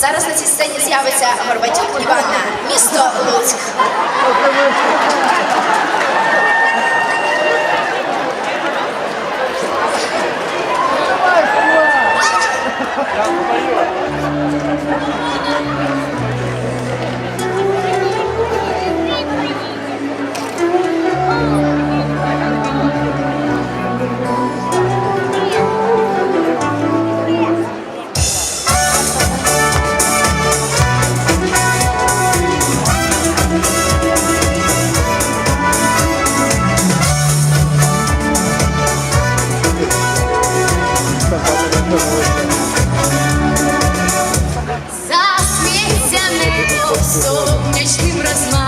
зараз на цій сцені з'явиться Горбатюк Іванна, місто Луцьк. Засмейся мне солнечним размахом